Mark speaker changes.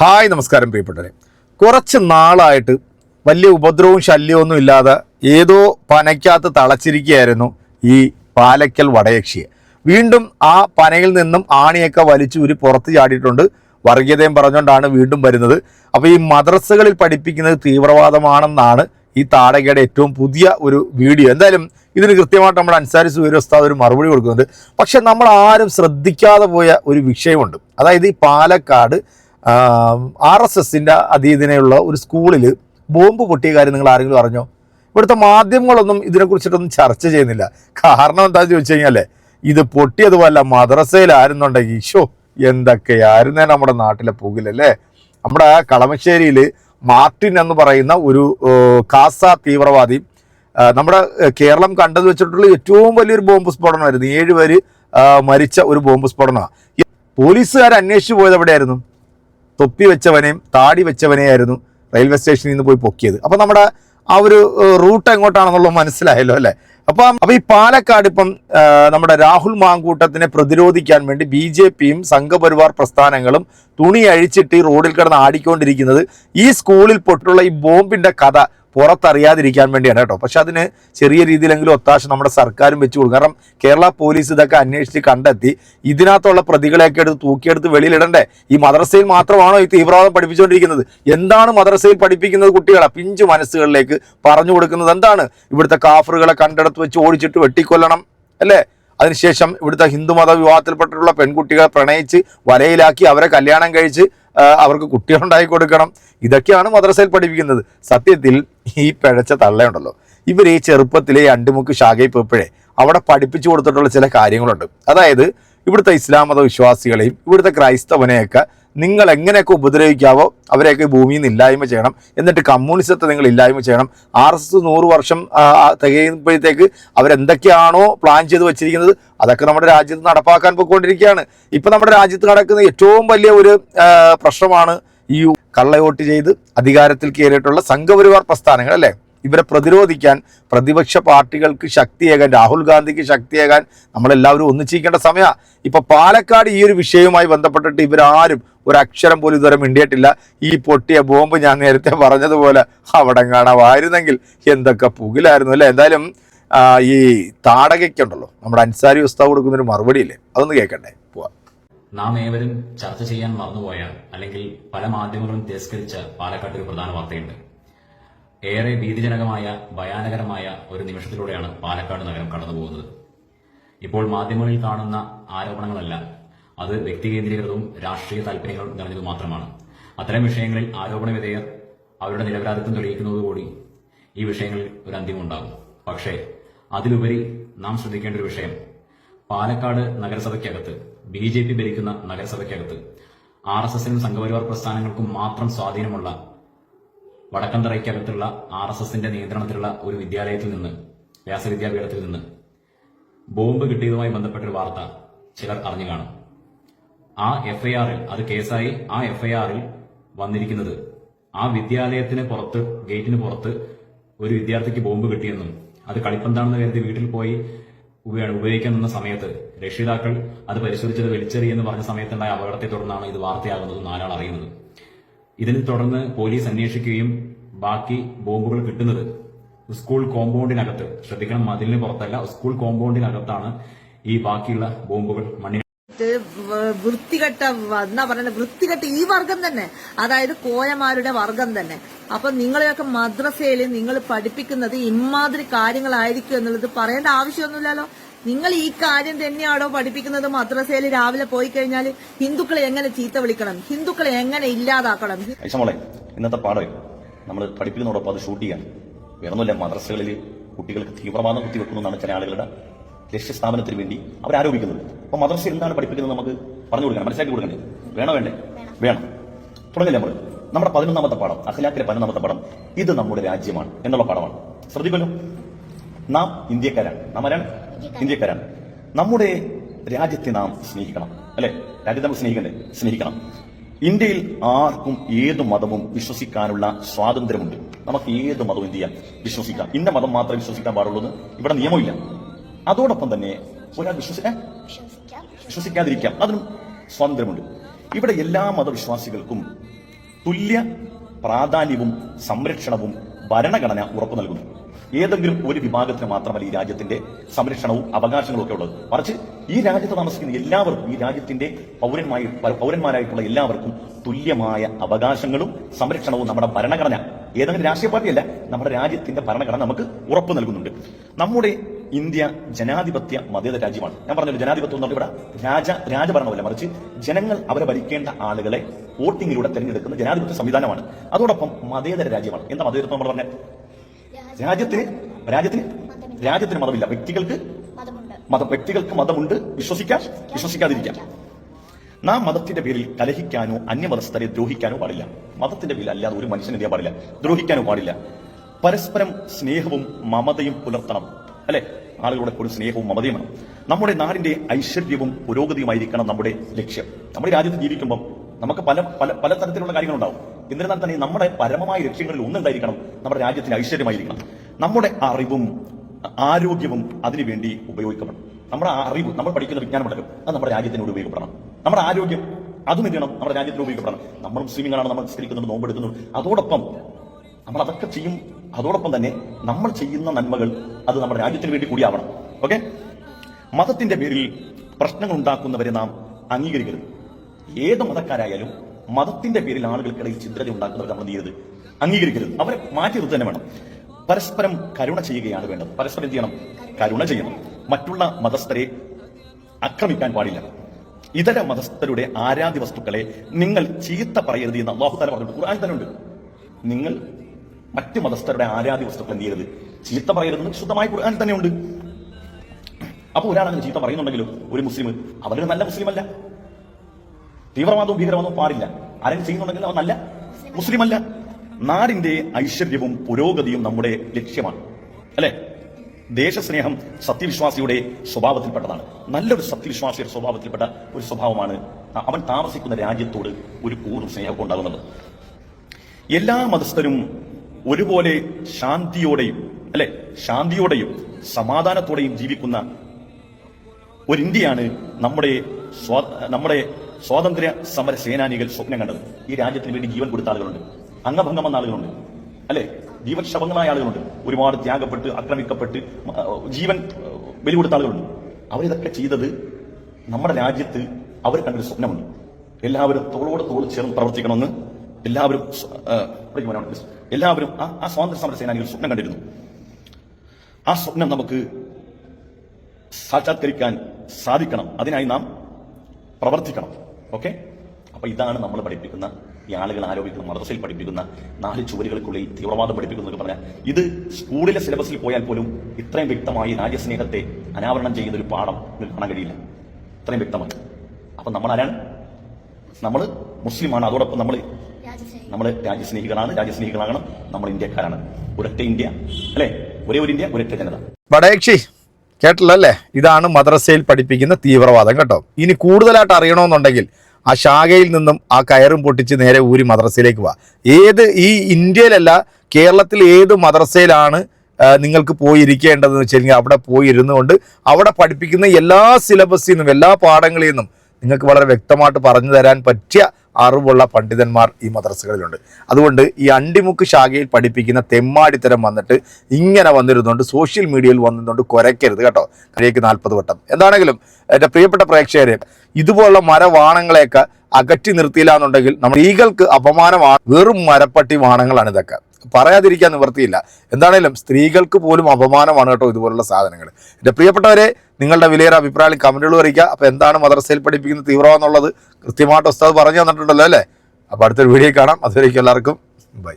Speaker 1: Hi നമസ്കാരം പ്രിയപ്പെട്ടവരെ. കുറച്ച് നാളായിട്ട് വലിയ ഉപദ്രവവും ശല്യമൊന്നും ഇല്ലാതെ ഏതോ പനയ്ക്കകത്ത് തളച്ചിരിക്കുകയായിരുന്നു ഈ പാലക്കൽ വടയക്ഷിയെ. വീണ്ടും ആ പനയിൽ നിന്നും ആണിയൊക്കെ വലിച്ചു ഒരു പുറത്ത് ചാടിയിട്ടുണ്ട്. വർഗീയതയും പറഞ്ഞുകൊണ്ടാണ് വീണ്ടും വരുന്നത്. അപ്പോൾ ഈ മദ്രസകളിൽ പഠിപ്പിക്കുന്നത് തീവ്രവാദമാണെന്നാണ് ഈ താടകയുടെ ഏറ്റവും പുതിയ ഒരു വീഡിയോ. എന്തായാലും ഇതിന് കൃത്യമായിട്ട് നമ്മുടെ അൻസാരി സുഹൈർ ഉസ്താദ് ഒരു മറുപടി കൊടുക്കുന്നുണ്ട്. പക്ഷെ നമ്മൾ ആരും ശ്രദ്ധിക്കാതെ പോയ ഒരു വിഷയമുണ്ട്. അതായത് ഈ പാലക്കാട് ആർ എസ് എസിന്റെ അതീതിനെയുള്ള ഒരു സ്കൂളിൽ ബോംബ് പൊട്ടിയ കാര്യം നിങ്ങൾ ആരെങ്കിലും അറിഞ്ഞോ? ഇവിടുത്തെ മാധ്യമങ്ങളൊന്നും ഇതിനെക്കുറിച്ചിട്ടൊന്നും ചർച്ച ചെയ്യുന്നില്ല. കാരണം എന്താണെന്ന് ചോദിച്ചു കഴിഞ്ഞാൽ ഇത് പൊട്ടിയതുപോലെ മദ്രസയിലായിരുന്നുണ്ടെങ്കിൽ ഈശോ എന്തൊക്കെയായിരുന്നേ നമ്മുടെ നാട്ടിലെ പുകിലല്ലേ നമ്മുടെ കളമശ്ശേരിയിൽ മാർട്ടിൻ എന്ന് പറയുന്ന ഒരു കാസ തീവ്രവാദി നമ്മുടെ കേരളം കണ്ടത് വെച്ചിട്ടുള്ള ഏറ്റവും വലിയൊരു ബോംബ് സ്ഫോടനമായിരുന്നു. ഏഴ് പേര് മരിച്ച ഒരു ബോംബ് സ്ഫോടനമാണ്. പോലീസുകാർ അന്വേഷിച്ചു പോയത് എവിടെയായിരുന്നു? തൊപ്പി വെച്ചവനെയും താടി വെച്ചവനെയായിരുന്നു റെയിൽവേ സ്റ്റേഷനിൽ നിന്ന് പോയി പൊക്കിയത്. അപ്പം നമ്മുടെ ആ ഒരു റൂട്ട് എങ്ങോട്ടാണെന്നുള്ളത് മനസ്സിലായല്ലോ അല്ലേ? അപ്പം അപ്പോൾ ഈ പാലക്കാട് ഇപ്പം നമ്മുടെ രാഹുൽ മാങ്കൂട്ടത്തിനെ പ്രതിരോധിക്കാൻ വേണ്ടി ബി ജെ പിയും സംഘപരിവാർ പ്രസ്ഥാനങ്ങളും തുണി അഴിച്ചിട്ട് ഈ റോഡിൽ കിടന്ന് ആടിക്കൊണ്ടിരിക്കുന്നത് ഈ സ്കൂളിൽ പൊട്ടുള്ള ഈ ബോംബിന്റെ കഥ പുറത്തറിയാതിരിക്കാൻ വേണ്ടിയാണ് കേട്ടോ. പക്ഷെ അതിന് ചെറിയ രീതിയിലെങ്കിലും ഒത്താശ നമ്മുടെ സർക്കാരും വെച്ചു കൊടുക്കും. കാരണം കേരള പോലീസ് ഇതൊക്കെ അന്വേഷിച്ച് കണ്ടെത്തി ഇതിനകത്തുള്ള പ്രതികളെയൊക്കെ എടുത്ത് തൂക്കിയെടുത്ത് വെളിയിലിടണ്ടേ? ഈ മദ്രസയിൽ മാത്രമാണോ ഈ തീവ്രവാദം പഠിപ്പിച്ചുകൊണ്ടിരിക്കുന്നത്? എന്താണ് മദ്രസയിൽ പഠിപ്പിക്കുന്നത് കുട്ടികളെ? പിഞ്ചു മനസ്സുകളിലേക്ക് പറഞ്ഞു കൊടുക്കുന്നത് എന്താണ്? ഇവിടുത്തെ കാഫറുകളെ കണ്ടെടുത്ത് വെച്ച് ഓടിച്ചിട്ട് വെട്ടിക്കൊല്ലണം അല്ലേ? അതിനുശേഷം ഇവിടുത്തെ ഹിന്ദുമത വിവാഹത്തിൽപ്പെട്ടിട്ടുള്ള പെൺകുട്ടികളെ പ്രണയിച്ച് വലയിലാക്കി അവരെ കല്യാണം കഴിച്ച് അവർക്ക് കുട്ടികളുണ്ടാക്കി കൊടുക്കണം. ഇതൊക്കെയാണ് മദ്രസയിൽ പഠിപ്പിക്കുന്നത്. സത്യത്തിൽ ഈ പിഴച്ച തള്ളയുണ്ടല്ലോ. ഇവർ ഈ ചെറുപ്പത്തിലെ അണ്ടുമുക്ക് ശാഖയിൽ പോയപ്പോഴേ അവിടെ പഠിപ്പിച്ചു കൊടുത്തിട്ടുള്ള ചില കാര്യങ്ങളുണ്ട്. അതായത് ഇവിടുത്തെ ഇസ്ലാം മത വിശ്വാസികളെയും ഇവിടുത്തെ ക്രൈസ്തവനെയൊക്കെ നിങ്ങൾ എങ്ങനെയൊക്കെ ഉപദ്രവിക്കാവോ അവരെയൊക്കെ ഭൂമിയിൽ നിന്ന് ഇല്ലായ്മ ചെയ്യണം. എന്നിട്ട് കമ്മ്യൂണിസത്തെ നിങ്ങൾ ഇല്ലായ്മ ചെയ്യണം. ആർ എസ് എസ് നൂറ് വർഷം തികയുമ്പോഴത്തേക്ക് അവരെന്തൊക്കെയാണോ പ്ലാൻ ചെയ്ത് വെച്ചിരിക്കുന്നത് അതൊക്കെ നമ്മുടെ രാജ്യത്ത് നടപ്പാക്കാൻ പോയിക്കൊണ്ടിരിക്കുകയാണ്. ഇപ്പം നമ്മുടെ രാജ്യത്ത് നടക്കുന്ന ഏറ്റവും വലിയ ഒരു പ്രശ്നമാണ് ഈ കള്ളയോട്ട് ചെയ്ത് അധികാരത്തിൽ കയറിയിട്ടുള്ള സംഘപരിവാർ പ്രസ്ഥാനങ്ങൾ അല്ലേ? ഇവരെ പ്രതിരോധിക്കാൻ പ്രതിപക്ഷ പാർട്ടികൾക്ക് ശക്തിയേകാൻ രാഹുൽ ഗാന്ധിക്ക് ശക്തിയേകാൻ നമ്മളെല്ലാവരും ഒന്നിച്ചിരിക്കേണ്ട സമയമാണ് ഇപ്പം പാലക്കാട് ഈ ഒരു വിഷയവുമായി ബന്ധപ്പെട്ടിട്ട് ഇവരാരും അക്ഷരം പോലും ഇതുവരെ മിണ്ടിയിട്ടില്ല. ഈ പൊട്ടിയ ബോംബ് ഞാൻ നേരത്തെ പറഞ്ഞതുപോലെ അവിടെ കാണാമായിരുന്നെങ്കിൽ എന്തൊക്കെ പുകിലായിരുന്നു അല്ലേ? എന്തായാലും ഈ താടകയ്ക്കുണ്ടല്ലോ. നമ്മുടെ അൻസാരി ഉസ്താവ് കൊടുക്കുന്നൊരു മറുപടി ഇല്ലേ അതൊന്ന് കേൾക്കണ്ടേ? പോവാം.
Speaker 2: നാം ഏവരും ചർച്ച ചെയ്യാൻ മറന്നുപോയ അല്ലെങ്കിൽ പല മാധ്യമങ്ങളും തിരസ്കരിച്ച പാലക്കാട്ട് ഒരു പ്രധാന വാർത്തയുണ്ട്. ഏറെ ഭീതിജനകമായ ഭയാനകരമായ ഒരു നിമിഷത്തിലൂടെയാണ് പാലക്കാട് നഗരം കടന്നുപോകുന്നത്. ഇപ്പോൾ മാധ്യമങ്ങളിൽ കാണുന്ന ആരോപണങ്ങളല്ല അത് വ്യക്തികേന്ദ്രീകൃതവും രാഷ്ട്രീയ താല്പര്യങ്ങൾ നിറഞ്ഞതു മാത്രമാണ്. അത്തരം വിഷയങ്ങളിൽ ആരോപണ വിധേയർ അവരുടെ നിരപരാധിത്വം തെളിയിക്കുന്നതോടുകൂടി ഈ വിഷയങ്ങളിൽ ഒരു അന്തിമുണ്ടാകും പക്ഷേ അതിലുപരി നാം ശ്രദ്ധിക്കേണ്ട ഒരു വിഷയം പാലക്കാട് നഗരസഭയ്ക്കകത്ത് ബി ജെ പി ഭരിക്കുന്ന നഗരസഭയ്ക്കകത്ത് ആർ എസ് എസിനും സംഘപരിവാർ പ്രസ്ഥാനങ്ങൾക്കും മാത്രം സ്വാധീനമുള്ള വടക്കന്തറയ്ക്കകത്തുള്ള ആർ എസ് എസിന്റെ നിയന്ത്രണത്തിലുള്ള ഒരു വിദ്യാലയത്തിൽ നിന്ന് വ്യാസവിദ്യാപീഠത്തിൽ നിന്ന് ബോംബ് കിട്ടിയതുമായി ബന്ധപ്പെട്ട ഒരു വാർത്ത ചിലർ അറിഞ്ഞു കാണും. ആ എഫ്ഐആറിൽ അത് കേസായി ആ എഫ്ഐആറിൽ വന്നിരിക്കുന്നത് ആ വിദ്യാലയത്തിന് പുറത്ത് ഗേറ്റിന് പുറത്ത് ഒരു വിദ്യാർത്ഥിക്ക് ബോംബ് കിട്ടിയെന്നും അത് കളിപ്പന്താണെന്ന് കരുതി വീട്ടിൽ പോയി ഉപ- ഉപയോഗിക്കാൻ നിന്ന സമയത്ത് രക്ഷിതാക്കൾ അത് പരിശോധിച്ചത് വലിച്ചെറിയെന്ന് പറഞ്ഞ സമയത്തുണ്ടായ അപകടത്തെ തുടർന്നാണ് ഇത് വാർത്തയാകുന്നതും നാലാൾ അറിയുന്നത് ഇതിനെ തുടർന്ന് പോലീസ് അന്വേഷിക്കുകയും ബാക്കി ബോംബുകൾ കിട്ടുന്നത് സ്കൂൾ കോമ്പൗണ്ടിനകത്ത്. ശ്രദ്ധിക്കണം മതിലിന് പുറത്തല്ല സ്കൂൾ കോമ്പൗണ്ടിനകത്താണ് ഈ ബാക്കിയുള്ള ബോംബുകൾ മണ്ണിന്
Speaker 3: വൃത്തികെട്ട എന്നാ പറയുന്നത് വൃത്തികെട്ട ഈ വർഗം തന്നെ. അതായത് കോയമാരുടെ വർഗം തന്നെ. അപ്പൊ നിങ്ങളെയൊക്കെ മദ്രസയിൽ നിങ്ങൾ പഠിപ്പിക്കുന്നത് ഇമാതിരി കാര്യങ്ങളായിരിക്കും എന്നുള്ളത് പറയേണ്ട ആവശ്യമൊന്നുമില്ലല്ലോ. നിങ്ങൾ ഈ കാര്യം തന്നെയാണോ പഠിപ്പിക്കുന്നത് മദ്രസയിൽ രാവിലെ പോയി കഴിഞ്ഞാൽ ഹിന്ദുക്കളെ എങ്ങനെ ചീത്ത വിളിക്കണം? ഹിന്ദുക്കളെ എങ്ങനെ ഇല്ലാതാക്കണം?
Speaker 4: മോളെ ഇന്നത്തെ പാഠം നമ്മൾ പഠിപ്പിക്കുന്നതോടൊപ്പം അത് ഷൂട്ട് ചെയ്യാൻ. വേണമെന്നില്ല മദ്രസകളിൽ കുട്ടികൾക്ക് തീവ്രവാദം എന്നാണ് ചില ആളുകളുടെ ലക്ഷ്യസ്ഥാപനത്തിന് വേണ്ടി അവർ ആരോപിക്കുന്നത്. അപ്പോൾ മദ്രസ എന്താണ് പഠിപ്പിക്കുന്നത് നമുക്ക് പറഞ്ഞു കൊടുക്കണം മനസ്സിലാക്കി കൊടുക്കണ്ടേ? വേണോ വേണ്ടേ? വേണം. തുടങ്ങില്ല നമ്മൾ നമ്മുടെ പതിനൊന്നാമത്തെ പാഠം അഖിലാക്കിലെ പതിനൊന്നാമത്തെ പാഠം ഇത് നമ്മുടെ രാജ്യമാണ് എന്നുള്ള പാഠമാണ്. ശ്രദ്ധിക്കുമല്ലോ നാം ഇന്ത്യക്കാരാണ്. നാം ആരാണ് ഇന്ത്യക്കാരാണ്. നമ്മുടെ രാജ്യത്തെ നാം സ്നേഹിക്കണം അല്ലെ? രാജ്യത്തെ നമ്മൾ സ്നേഹിക്കണ്ടേ? സ്നേഹിക്കണം. ഇന്ത്യയിൽ ആർക്കും ഏത് മതവും വിശ്വസിക്കാനുള്ള സ്വാതന്ത്ര്യമുണ്ട്. നമുക്ക് ഏത് മതവും എന്ത് ചെയ്യാം? വിശ്വസിക്കാം. ഇന്ന മതം മാത്രമേ വിശ്വസിക്കാൻ പാടുള്ളൂ എന്ന് ഇവിടെ നിയമമില്ല. അതോടൊപ്പം തന്നെ ഒരാൾ വിശ്വസിക്കാൻ വിശ്വസിക്കാതിരിക്കാം. അതിനും സ്വാതന്ത്ര്യമുണ്ട്. ഇവിടെ എല്ലാ മതവിശ്വാസികൾക്കും തുല്യ പ്രാധാന്യവും സംരക്ഷണവും ഭരണഘടന ഉറപ്പു നൽകുന്നു. ഏതെങ്കിലും ഒരു വിഭാഗത്തിന് മാത്രമല്ല ഈ രാജ്യത്തിന്റെ സംരക്ഷണവും അവകാശങ്ങളും ഒക്കെ ഉള്ളത്. മറിച്ച് ഈ രാജ്യത്ത് താമസിക്കുന്ന എല്ലാവർക്കും ഈ രാജ്യത്തിന്റെ പൗരന്മായി പൗരന്മാരായിട്ടുള്ള എല്ലാവർക്കും തുല്യമായ അവകാശങ്ങളും സംരക്ഷണവും നമ്മുടെ ഭരണഘടന ഏതെങ്കിലും രാഷ്ട്രീയ പാർട്ടിയല്ല നമ്മുടെ രാജ്യത്തിന്റെ ഭരണഘടന നമുക്ക് ഉറപ്പ് നൽകുന്നുണ്ട്. നമ്മുടെ ഇന്ത്യ ജനാധിപത്യ മതേതര രാജ്യമാണ്. ഞാൻ പറഞ്ഞല്ലോ ജനാധിപത്യം എന്ന് പറഞ്ഞാൽ ഇവിടെ രാജ രാജഭരണമല്ല. മറിച്ച് ജനങ്ങൾ അവരെ ഭരിക്കേണ്ട ആളുകളെ വോട്ടിങ്ങിലൂടെ തെരഞ്ഞെടുക്കുന്ന ജനാധിപത്യ സംവിധാനമാണ്. അതോടൊപ്പം മതേതര രാജ്യമാണ്. എന്താ മതേതരത്വം നമ്മൾ പറഞ്ഞ? രാജ്യത്തിന് രാജ്യത്തിന് രാജ്യത്തിന് മതമില്ല. വ്യക്തികൾക്ക് മതം വ്യക്തികൾക്ക് മതമുണ്ട്. വിശ്വസിക്കാൻ വിശ്വസിക്കാതിരിക്കാം. നാം മതത്തിന്റെ പേരിൽ കലഹിക്കാനോ അന്യമതസ്ഥരെ ദ്രോഹിക്കാനോ പാടില്ല. മതത്തിന്റെ പേരിൽ അല്ലാതെ ഒരു മനുഷ്യനെ ചെയ്യാൻ പാടില്ല? ദ്രോഹിക്കാനോ പാടില്ല. പരസ്പരം സ്നേഹവും മമതയും പുലർത്തണം. അല്ലെ? ആളുകളുടെ ഒരു സ്നേഹവും മമതയും വേണം. നമ്മുടെ നാടിന്റെ ഐശ്വര്യവും പുരോഗതിയുമായിരിക്കണം നമ്മുടെ ലക്ഷ്യം. നമ്മുടെ രാജ്യത്ത് ജീവിക്കുമ്പോൾ നമുക്ക് പല പല പല തരത്തിലുള്ള കാര്യങ്ങളുണ്ടാവും. എന്നിരുന്നാൽ തന്നെ നമ്മുടെ പരമമായ ലക്ഷ്യങ്ങളിൽ ഒന്നുണ്ടായിരിക്കണം. നമ്മുടെ രാജ്യത്തിന് ഐശ്വര്യമായിരിക്കണം. നമ്മുടെ അറിവും ആരോഗ്യവും അതിനുവേണ്ടി ഉപയോഗിക്കപ്പെടും നമ്മുടെ അറിവ് നമ്മൾ പഠിക്കുന്ന വിജ്ഞാനമുണ്ടല്ലോ അത് നമ്മുടെ രാജ്യത്തിനോട് ഉപയോഗപ്പെടണം. നമ്മുടെ ആരോഗ്യം അതും എന്ത് നമ്മുടെ രാജ്യത്തിന് ഉപയോഗപ്പെടണം. നമ്മൾ മുസ്ലിമുകളാണ് നമ്മൾ നിസ്കരിക്കുന്നുണ്ട് നോമ്പെടുക്കുന്നുണ്ട് അതോടൊപ്പം നമ്മൾ അതൊക്കെ ചെയ്യും. അതോടൊപ്പം തന്നെ നമ്മൾ ചെയ്യുന്ന നന്മകൾ അത് നമ്മുടെ രാജ്യത്തിന് വേണ്ടി കൂടിയാവണം ഓക്കെ മതത്തിന്റെ പേരിൽ പ്രശ്നങ്ങൾ ഉണ്ടാക്കുന്നവരെ നാം അംഗീകരിക്കരുത്. ഏത് മതക്കാരായാലും മതത്തിന്റെ പേരിൽ ആളുകൾക്കിടയിൽ ചിന്തത ഉണ്ടാക്കുന്നവർ നമ്മൾ ചെയ്യരുത്? അംഗീകരിക്കരുത്. അവരെ മാറ്റി തന്നെ വേണം. പരസ്പരം കരുണ ചെയ്യുകയാണ് വേണ്ടത്. പരസ്പരം ചെയ്യണം? കരുണ ചെയ്യണം. മറ്റുള്ള മതസ്ഥരെ ആക്രമിക്കാൻ പാടില്ല. ഇതര മതസ്ഥരുടെ ആരാധ്യ വസ്തുക്കളെ നിങ്ങൾ ചീത്ത പറയരുത് എന്ന് അള്ളാഹു താല പറഞ്ഞിട്ടുണ്ട്. ഖുർആൻ തന്നെ ഉണ്ട്. നിങ്ങൾ മറ്റു മതസ്ഥരുടെ ആരാധ്യ വസ്തുക്കൾ എന്ത് ചെയ്യരുത്? ചീത്ത പറയരുതെന്ന് ശുദ്ധമായ ഖുർആൻ തന്നെ ഉണ്ട്. അപ്പൊ ഒരാളങ്ങനെ ചീത്ത പറയുന്നുണ്ടെങ്കിലും ഒരു മുസ്ലിം അവരൊരു നല്ല മുസ്ലിം അല്ല തീവ്രവാദവും ഭീകരവാദവും പാടില്ല. ആരെങ്കിലും ചെയ്യുന്നുണ്ടെങ്കിൽ അവൻ നല്ല മുസ്ലിം അല്ല നാടിന്റെ ഐശ്വര്യവും പുരോഗതിയും നമ്മുടെ ലക്ഷ്യമാണ്. അല്ലെ? ദേശസ്നേഹം സത്യവിശ്വാസിയുടെ സ്വഭാവത്തിൽപ്പെട്ടതാണ്. നല്ലൊരു സത്യവിശ്വാസിയുടെ സ്വഭാവത്തിൽപ്പെട്ട ഒരു സ്വഭാവമാണ് അവൻ താമസിക്കുന്ന രാജ്യത്തോട് ഒരു കൂറും സ്നേഹമൊക്കെ ഉണ്ടാകുന്നത്. എല്ലാ മതസ്ഥരും ഒരുപോലെ ശാന്തിയോടെയും അല്ലെ? ശാന്തിയോടെയും സമാധാനത്തോടെയും ജീവിക്കുന്ന ഒരു ഇന്ത്യയാണ് നമ്മുടെ നമ്മുടെ സ്വാതന്ത്ര്യ സമര സേനാനികൾ സ്വപ്നം കണ്ടത് ഈ രാജ്യത്തിന് വേണ്ടി ജീവൻ കൊടുത്ത ആളുകളുണ്ട്. അംഗഭംഗം വന്ന ആളുകളുണ്ട്. അല്ലെ? ജീവൻ ശവങ്ങളായ ആളുകളുണ്ട്. ഒരുപാട് ത്യാഗപ്പെട്ട് ആക്രമിക്കപ്പെട്ട് ജീവൻ ബലി കൊടുത്ത ആളുകളുണ്ട്. അവരിതൊക്കെ ചെയ്തത് നമ്മുടെ രാജ്യത്ത് അവർ കണ്ടൊരു സ്വപ്നമുണ്ട്. എല്ലാവരും തോളോട് തോൾ ചേർന്ന് പ്രവർത്തിക്കണമെന്ന് എല്ലാവരും. എല്ലാവരും ആ ആ സ്വാതന്ത്ര്യ സമര സേനാനികൾ സ്വപ്നം കണ്ടിരുന്നു. ആ സ്വപ്നം നമുക്ക് സാക്ഷാത്കരിക്കാൻ സാധിക്കണം. അതിനായി നാം പ്രവർത്തിക്കണം. ഓക്കെ? അപ്പൊ ഇതാണ് നമ്മൾ പഠിപ്പിക്കുന്ന ഈ ആളുകൾ ആരോപിക്കുന്ന മദ്രസയിൽ പഠിപ്പിക്കുന്ന നാല് ചുവരുകൾക്കുള്ളിൽ തീവ്രവാദം പഠിപ്പിക്കുന്നു എന്ന് പറഞ്ഞാൽ ഇത് സ്കൂളിലെ സിലബസിൽ പോയാൽ പോലും ഇത്രയും വ്യക്തമായി രാജ്യസ്നേഹത്തെ അനാവരണം ചെയ്യുന്ന ഒരു പാഠം നിങ്ങൾക്ക് കാണാൻ കഴിയില്ല. ഇത്രയും വ്യക്തമായി. അപ്പൊ നമ്മൾ ആരാണ്? നമ്മൾ മുസ്ലിമാണ്. അതോടൊപ്പം നമ്മൾ നമ്മൾ രാജ്യസ്നേഹികളാണ്. രാജ്യസ്നേഹികളാകണം നമ്മൾ ഇന്ത്യക്കാരാണ്. ഒരൊറ്റ ഇന്ത്യ അല്ലെ? ഒരേ ഒരു ഇന്ത്യ ഒരൊറ്റ ജനത.
Speaker 1: വടയക്ഷി കേട്ടല്ലോ അല്ലേ ഇതാണ് മദ്രസയിൽ പഠിപ്പിക്കുന്ന തീവ്രവാദം കേട്ടോ? ഇനി കൂടുതലായിട്ട് അറിയണമെന്നുണ്ടെങ്കിൽ ആ ശാഖയിൽ നിന്നും ആ കയറും പൊട്ടിച്ച് നേരെ ഊരി മദ്രസയിലേക്ക് വാ. ഏത് ഈ ഇന്ത്യയിലല്ല കേരളത്തിൽ ഏത് മദ്രസയിലാണ് നിങ്ങൾക്ക് പോയിരിക്കേണ്ടതെന്ന് വെച്ച് അവിടെ പോയി ഇരുന്നുകൊണ്ട് അവിടെ പഠിപ്പിക്കുന്ന എല്ലാ സിലബസിൽ നിന്നും എല്ലാ പാഠങ്ങളിൽ നിന്നും നിങ്ങൾക്ക് വളരെ വ്യക്തമായിട്ട് പറഞ്ഞു തരാൻ പറ്റിയ അറിവുള്ള പണ്ഡിതന്മാർ ഈ മദ്രസകളിലുണ്ട്. അതുകൊണ്ട് ഈ അണ്ടിമുക്ക് ശാഖയിൽ പഠിപ്പിക്കുന്ന തെമ്മാടിത്തരം വന്നിട്ട് ഇങ്ങനെ വന്നിരുന്നുകൊണ്ട് സോഷ്യൽ മീഡിയയിൽ വന്നിരുന്നുകൊണ്ട് കുരയ്ക്കരുത് കേട്ടോ. കഴിയേക്ക് നാൽപ്പത് വട്ടം. എന്താണെങ്കിലും എന്റെ പ്രിയപ്പെട്ട പ്രേക്ഷകരെ ഇതുപോലുള്ള മരവാണങ്ങളെയൊക്കെ അകറ്റി നിർത്തിയില്ല എന്നുണ്ടെങ്കിൽ നമ്മൾ സ്ത്രീകൾക്ക് അപമാനമാണ്. വെറും മരപ്പട്ടി വാണങ്ങളാണ് ഇതൊക്കെ. പറയാതിരിക്കാൻ നിവൃത്തിയില്ല എന്താണേലും സ്ത്രീകൾക്ക് പോലും അപമാനമാണ് കേട്ടോ ഇതുപോലുള്ള സാധനങ്ങൾ എന്റെ പ്രിയപ്പെട്ടവരെ നിങ്ങളുടെ വിലയേറെ അഭിപ്രായം കമന്റുകൾ അറിയിക്കുക. അപ്പോൾ എന്താണ് മദ്രസയിൽ പഠിപ്പിക്കുന്ന തീവ്രവാദം കൃത്യമായിട്ട് ഉസ്താദ് പറഞ്ഞു തന്നിട്ടുണ്ടല്ലോ അല്ലേ? അപ്പോൾ അടുത്തൊരു വീഡിയോ കാണാം. അതുവരേക്കും എല്ലാവർക്കും ബൈ.